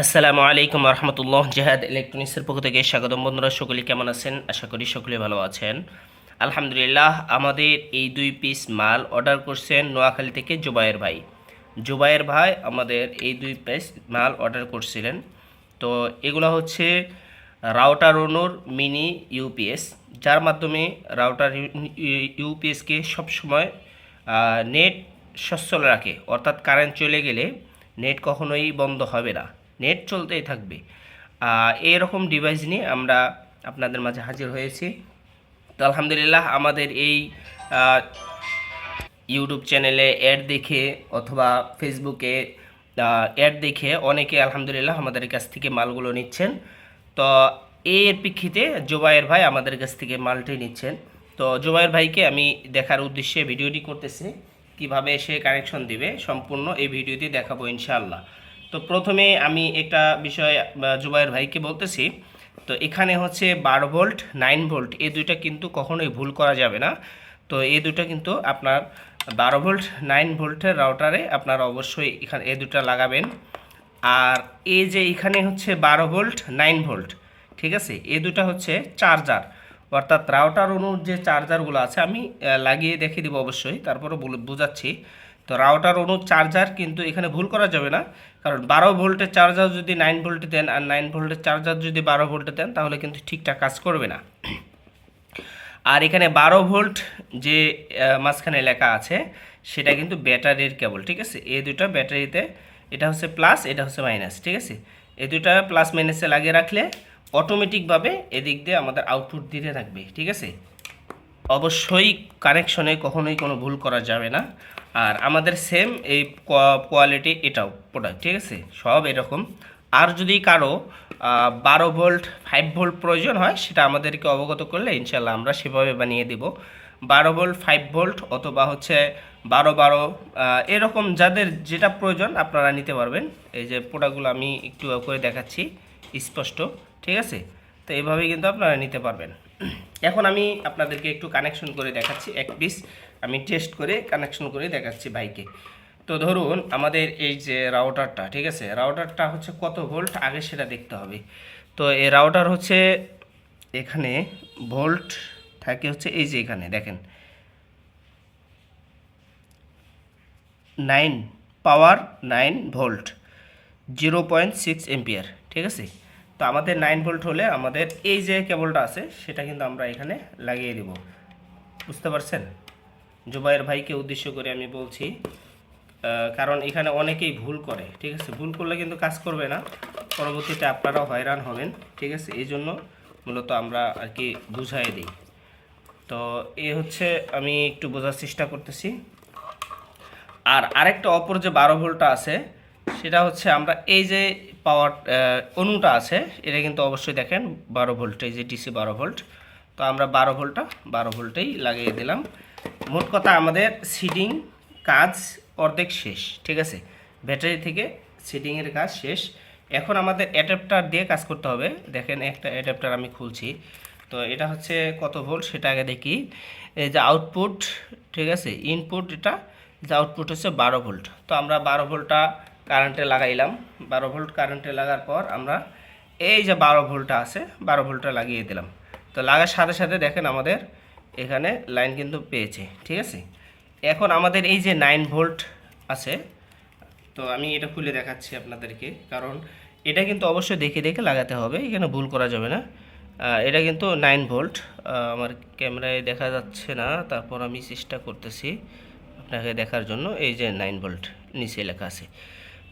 আসসালামু আলাইকুম রহমতুল্লাহ। জেহাদ ইলেকট্রনিক্সের পক্ষ থেকে স্বাগতম বন্ধুরা সকলে কেমন আছেন? আশা করি সকলে ভালো আছেন। আলহামদুলিল্লাহ, আমাদের এই দুই পিস মাল অর্ডার করছেন নোয়াখালী থেকে জুবায়ের ভাই। জুবায়ের ভাই আমাদের এই দুই পিস মাল অর্ডার করছিলেন। তো এগুলো হচ্ছে রাউটার অনুর মিনি ইউপিএস যার মাধ্যমে রাউটার ইউপিএসকে সবসময় নেট সচ্ছল রাখে। অর্থাৎ কারেন্ট চলে গেলে নেট কখনোই বন্ধ হবে না। নেট চলতেই থাকবে। এরকম ডিভাইস নিয়ে আমরা আপনাদের মাঝে হাজির হয়েছি। তো আলহামদুলিল্লাহ আমাদের এই ইউটিউব চ্যানেলে অ্যাড দেখে অথবা ফেসবুকে অ্যাড দেখে অনেকে আলহামদুলিল্লাহ আমাদের কাছ থেকে মালগুলো নিচ্ছেন। তো এর প্রেক্ষিতে জোবায়ের ভাই আমাদের কাছ থেকে মালটি নিচ্ছেন। তো জোবায়ের ভাইকে আমি দেখার উদ্দেশ্যে ভিডিওটি করতেছি। কীভাবে সে কানেকশন দিবে সম্পূর্ণ এই ভিডিওতে দেখাবো ইনশাআল্লাহ। তো প্রথমে আমি একটা বিষয় আহ, জুবায়ের ভাইকে বলতেছি। তো এখানে হচ্ছে বারো ভোল্ট নাইন ভোল্ট এই দুইটা কিন্তু কখনোই ভুল করা যাবে না। তো এই দুটো কিন্তু আপনার বারো ভোল্ট নাইন ভোল্টের রাউটারে আপনারা অবশ্যই এখানে এই দুটো লাগাবেন। আর এই যে এখানে হচ্ছে বারো ভোল্ট নাইন ভোল্ট ঠিক আছে? এই দুটো হচ্ছে চার্জার। অর্থাৎ রাউটার অনুর যে চার্জারগুলো আছে আমি লাগিয়ে দেখিয়ে দিব অবশ্যই তারপরে বোঝাচ্ছি। তো রাউটার অনুর চার্জার কিন্তু এখানে ভুল করা যাবে না। কারণ বারো ভোল্টের চার্জার যদি নাইন ভোল্টে দেন আর নাইন ভোল্টের চার্জার যদি বারো ভোল্টে দেন, তাহলে কিন্তু ঠিকঠাক কাজ করবে না। আর এখানে বারো ভোল্ট যে মাঝখানে লেখা আছে, সেটা কিন্তু ব্যাটারির কেবল, ঠিক আছে? এই দুটো ব্যাটারিতে, এটা হচ্ছে প্লাস এটা হচ্ছে মাইনাস ঠিক আছে? এই দুটো প্লাস মাইনাসে লাগিয়ে রাখলে অটোমেটিকভাবে এদিক দিয়ে আমাদের আউটপুট দিতে থাকবে, ঠিক আছে? অবশ্যই কানেকশনে কখনোই কোনো ভুল করা যাবে না। আর আমাদের সেম এই কোয়ালিটি এটাও প্রোডাক্ট ঠিক আছে? সব এরকম। আর যদি কারও বারো ভোল্ট ফাইভ ভোল্ট প্রয়োজন হয়, সেটা আমাদেরকে অবগত করলে ইনশাল্লাহ আমরা সেভাবে বানিয়ে দেব। বারো ভোল্ট ফাইভ ভোল্ট অথবা হচ্ছে বারো বারো এরকম যাদের যেটা প্রয়োজন আপনারা নিতে পারবেন। এই যে প্রোডাক্টগুলো আমি একটু করে দেখাচ্ছি, স্পষ্ট, ঠিক আছে? তো এইভাবেই কিন্তু আপনারা নিতে পারবেন। এখন আমি আপনাদেরকে একটু কানেকশন করে দেখাচ্ছি, এক পিস আমি টেস্ট করে কানেকশন করে দেখাচ্ছি বাইকে তো ধরুন, আমাদের এই যে রাউটারটা ঠিক আছে? রাউটারটা হচ্ছে কত ভোল্ট আগে সেটা দেখতে হবে। তো এই রাউটার হচ্ছে এখানে ভোল্ট থাকে হচ্ছে এই যে এখানে, দেখেন। Nine power nine volt zero point six ampere ঠিক আছে? আমাদের নাইন ভোল্ট হলে আমাদের এই যে কেবলটা আছে, সেটা কিন্তু আমরা এখানে লাগিয়ে দেব। বুঝতে পারছেন? জুবাইয়ের ভাইকে উদ্দেশ্য করে আমি বলছি কারণ এখানে অনেকেই ভুল করে, ঠিক আছে? ভুল করলে কিন্তু কাজ করবে না। পরবর্তীতে আপনারাও হয়রান হবেন, ঠিক আছে? এই জন্য মূলত আমরা আর কি বুঝাই দিই। তো এ হচ্ছে আমি একটু বোঝার চেষ্টা করতেছি। আর আরেকটা অপর যে বারো ভোল্টটা আছে সেটা হচ্ছে আমরা এই যে পাওয়ার অনুটা আছে, এটা কিন্তু অবশ্যই দেখেন বারো ভোল্ট, এই যে ডিসি বারো ভোল্ট। তো আমরা বারো ভোল্টটা, বারো ভোল্টেই লাগিয়ে দিলাম। মোট কথা আমাদের সিডিং কাজ অর্ধেক শেষ, ঠিক আছে? ব্যাটারি থেকে সিডিংয়ের কাজ শেষ। এখন আমাদের অ্যাডাপ্টার দিয়ে কাজ করতে হবে। দেখেন একটা অ্যাডাপ্টার আমি খুলছি। তো এটা হচ্ছে কত ভোল্ট, সেটা আগে দেখি। এই যে আউটপুট, ঠিক আছে? ইনপুট এটা যে আউটপুট হচ্ছে বারো ভোল্ট। তো আমরা বারো ভোল্টটা কারেন্টে লাগাইলাম। বারো ভোল্ট কারেন্টে লাগার পর আমরা এই যে বারো ভোল্টটা আছে, বারো ভোল্টটা লাগিয়ে দিলাম। তো লাগার সাথে সাথে দেখেন আমাদের এখানে লাইন কিন্তু পেয়েছে, ঠিক আছে? এখন আমাদের এই যে নাইন ভোল্ট আছে, তো আমি এটা খুলে দেখাচ্ছি আপনাদেরকে, কারণ এটা কিন্তু অবশ্যই দেখে দেখে লাগাতে হবে, এখানে ভুল করা যাবে না। এটা কিন্তু নাইন ভোল্ট আমার ক্যামেরায় দেখা যাচ্ছে না, তারপর আমি চেষ্টা করতেছি আপনাকে দেখার জন্য, এই যে নাইন ভোল্ট নিচে লেখা আছে।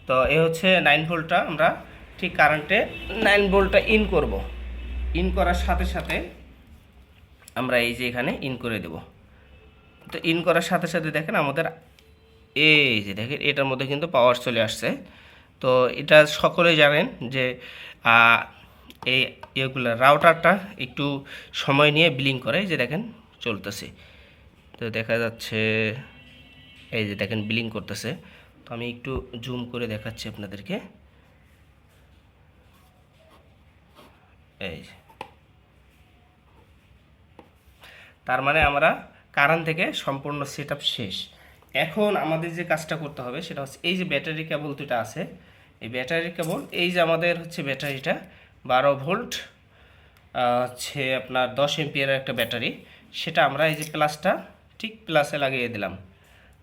তো এ হচ্ছে নাইন ভোল্টটা, আমরা ঠিক কারেন্টে নাইন ভোল্টটা ইন করব। ইন করার সাথে সাথে আমরা এই যে এখানে ইন করে দেব। তো ইন করার সাথে সাথে দেখেন আমাদের এই যে দেখেন, এটার মধ্যে কিন্তু পাওয়ার চলে আসছে। তো এটা সকলেই জানেন যে এই এগুলো রাউটারটা একটু সময় নিয়ে বিলিং করে যে দেখেন চলতেছে। তো দেখা যাচ্ছে, এই যে দেখেন বিলিং করতেছে। আমি একটু জুম করে দেখাচ্ছি আপনাদেরকে। এই তার মানে আমরা কারণ থেকে সম্পূর্ণ সেট শেষ। এখন আমাদের যে কাজটা করতে হবে সেটা হচ্ছে এই যে ব্যাটারি কেবল দুটা আছে, এই ব্যাটারি কেবল, এই যে আমাদের হচ্ছে ব্যাটারিটা বারো ভোল্ট হচ্ছে আপনার দশ এমপিয়ারের একটা ব্যাটারি, সেটা আমরা এই যে প্লাসটা ঠিক প্লাসে লাগিয়ে দিলাম।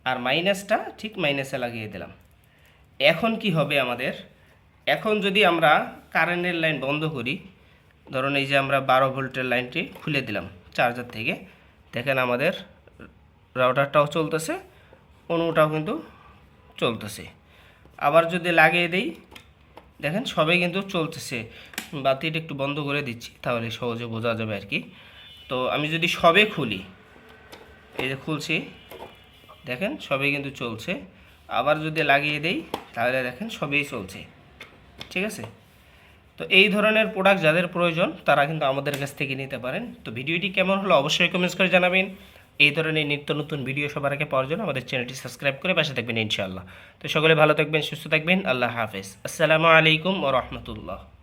আর মাইনাসটা ঠিক মাইনাসে লাগিয়ে দিলাম। এখন কি হবে আমাদের? এখন যদি আমরা কারেন্টের লাইন বন্ধ করি, ধরুন এই যে আমরা বারো ভোল্টের লাইনটি খুলে দিলাম চার্জার থেকে, দেখেন আমাদের রাউটারটাও চলতেছে অনুটাও কিন্তু চলতেছে। আবার যদি লাগিয়ে দেই, দেখেন সবাই কিন্তু চলতেছে। বাতিটা একটু বন্ধ করে দিচ্ছি, তাহলে সহজে বোঝা যাবে আর কি। তো আমি যদি সবে খুলি, এই যে খুলছি দেখেন সবই কিন্তু চলছে। আবার যদি লাগিয়ে দেই, তাহলে দেখেন সবই চলছে। ঠিক আছে? তো এই ধরনের প্রোডাক্ট যাদের প্রয়োজন, তারা কিন্তু আমাদের কাছ থেকে নিতে পারেন। তো ভিডিওটি কেমন হলো অবশ্যই কমেন্টস করে জানাবেন। এই ধরনের নিত্য নতুন ভিডিও সবার আগে পাওয়ার জন্য আমাদের চ্যানেলটি সাবস্ক্রাইব করে পাশে থাকবেন ইনশাআল্লাহ। তো সকলে ভালো থাকবেন, সুস্থ থাকবেন। আল্লাহ হাফেজ। আসসালামু আলাইকুম ও রহমতুল্লাহ।